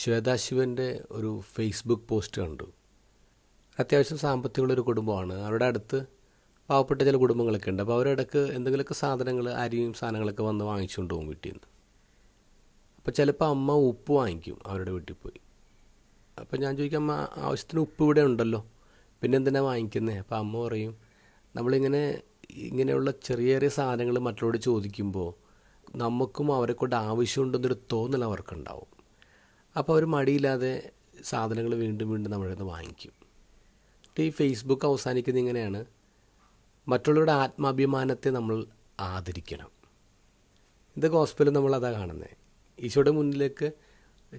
ശ്വേതാശിവന്റെ ഒരു Facebook post കണ്ടു. അത്യാവശ്യം സാമ്പത്തികമുള്ളൊരു കുടുംബമാണ്. അവരുടെ അടുത്ത് പാവപ്പെട്ട ചില കുടുംബങ്ങളൊക്കെ ഉണ്ട്. അപ്പോൾ അവരുടെ ഇടയ്ക്ക് എന്തെങ്കിലുമൊക്കെ സാധനങ്ങൾ അരിയും സാധനങ്ങളൊക്കെ വന്ന് വാങ്ങിച്ചുകൊണ്ട് പോകും വീട്ടിൽ നിന്ന്. അപ്പോൾ ചിലപ്പോൾ അമ്മ ഉപ്പ് വാങ്ങിക്കും അവരുടെ വീട്ടിൽ പോയി. അപ്പോൾ ഞാൻ ചോദിക്കാം അമ്മ ആവശ്യത്തിന് ഉപ്പ് ഇവിടെ ഉണ്ടല്ലോ. പിന്നെ എന്തിനാണ് വാങ്ങിക്കുന്നത് അപ്പോൾ അമ്മ പറയും നമ്മളിങ്ങനെ ഇങ്ങനെയുള്ള ചെറിയ ചെറിയ സാധനങ്ങൾ മറ്റുള്ളവരോട് ചോദിക്കുമ്പോൾ നമുക്കും അവരെക്കൊണ്ട് ആവശ്യമുണ്ടെന്നൊരു തോന്നൽ അവർക്കുണ്ടാവും. അപ്പോൾ അവർ മടിയില്ലാതെ സാധനങ്ങൾ വീണ്ടും വീണ്ടും നമ്മളിൽ നിന്ന് വാങ്ങിക്കും. ഈ ഫേസ്ബുക്ക് അവസാനിക്കുന്നത് ഇങ്ങനെയാണ്. മറ്റുള്ളവരുടെ ആത്മാഭിമാനത്തെ നമ്മൾ ആദരിക്കണം. ഇത് ഗോസ്പലും നമ്മൾ അതാ കാണുന്നത് ഈശോയുടെ മുന്നിലേക്ക്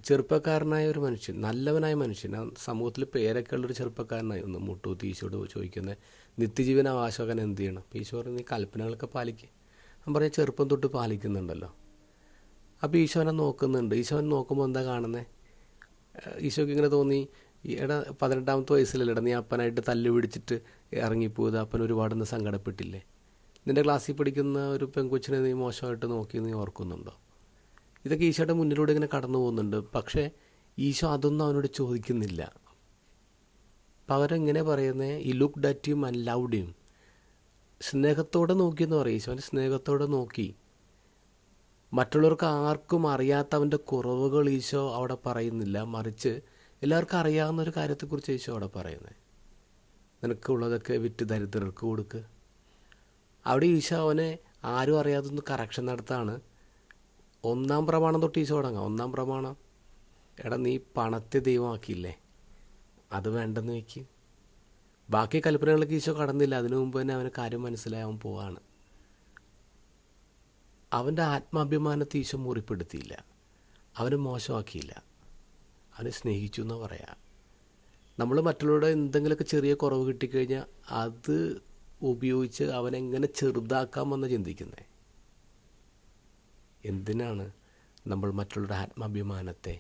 ചെറുപ്പക്കാരനായ ഒരു മനുഷ്യൻ നല്ലവനായ മനുഷ്യൻ സമൂഹത്തിൽ പേരൊക്കെ ഉള്ളൊരു ചെറുപ്പക്കാരനായി ഒന്ന് മുട്ടൂത്തി ഈശോട് ചോദിക്കുന്നത് നിത്യജീവൻ അവകാശകൻ എന്ത് ചെയ്യണം ഈശോ പറഞ്ഞ് കൽപ്പനകളൊക്കെ പാലിക്കുക ഞാൻ പറഞ്ഞ ചെറുപ്പം തൊട്ട് പാലിക്കുന്നുണ്ടല്ലോ. അപ്പോൾ ഈശോനെ നോക്കുന്നുണ്ട്. ഈശോനെ നോക്കുമ്പോൾ എന്താ കാണുന്നത് ഈശോയ്ക്ക് ഇങ്ങനെ തോന്നി എടാ പതിനെട്ടാമത്തെ വയസ്സിലല്ലേടാ നീ അപ്പനായിട്ട് തല്ല് പിടിച്ചിട്ട് ഇറങ്ങിപ്പോയത്. അപ്പൻ ഒരുപാടൊന്ന് സങ്കടപ്പെട്ടില്ലേ? നിന്റെ ക്ലാസ്സിൽ പഠിക്കുന്ന ഒരു പെൺകൊച്ചിനെ നീ മോശമായിട്ട് നോക്കി നീ ഓർക്കുന്നുണ്ടോ? ഇതൊക്കെ ഈശോയുടെ മുന്നിലൂടെ ഇങ്ങനെ കടന്നു പോകുന്നുണ്ട്. പക്ഷേ ഈശോ അതൊന്നും അവനോട് ചോദിക്കുന്നില്ല. പകരം ഇങ്ങനെ പറയുന്നത് ഈ ലുക്ക് ഡറ്റ് ആൻഡ് ലൗഡ് യും സ്നേഹത്തോടെ നോക്കിയെന്ന് പറയും. ഈശോന്റെ സ്നേഹത്തോടെ നോക്കി. മറ്റുള്ളവർക്ക് ആർക്കും അറിയാത്ത അവന്റെ കുറവുകൾ ഈശോ അവിടെ പറയുന്നില്ല. മറിച്ച് എല്ലാവർക്കും അറിയാവുന്ന ഒരു കാര്യത്തെക്കുറിച്ച് ഈശോ അവിടെ പറയുന്നത്. നിനക്കുള്ളതൊക്കെ വിറ്റ് ദരിദ്രർക്ക് കൊടുക്ക്. അവിടെ ഈശോ അവനെ ആരും അറിയാതൊന്ന് കറക്ഷൻ നടത്താണ്. ഒന്നാം പ്രമാണം തൊട്ട് ഈശോ തുടങ്ങാം. ഒന്നാം പ്രമാണം. എടാ നീ പണത്തെ ദൈവമാക്കിയില്ലേ? അത് വേണ്ടെന്ന് വെക്ക് ബാക്കി കൽപ്പനകളൊക്കെ ഈശോ കടന്നില്ല. അതിനു മുമ്പ് തന്നെ അവന് കാര്യം മനസ്സിലായവൻ പോവാണ്. അവന്റെ ആത്മാഭിമാനത്തെ ഈശോ മുറിപ്പെടുത്തിയില്ല. അവനെ മോശമാക്കിയില്ല. അവനെ സ്നേഹിച്ചു എന്ന് പറയാം. നമ്മൾ മറ്റുള്ളവരുടെ എന്തെങ്കിലുമൊക്കെ ചെറിയ കുറവ് കിട്ടിക്കഴിഞ്ഞാൽ അത് ഉപയോഗിച്ച് അവനെങ്ങനെ ചെറുതാക്കാമെന്ന് ചിന്തിക്കുന്നത് എന്തിനാണ് നമ്മൾ മറ്റുള്ളവരുടെ ആത്മാഭിമാനത്തെ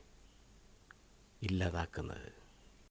ഇല്ലാതാക്കുന്നത്?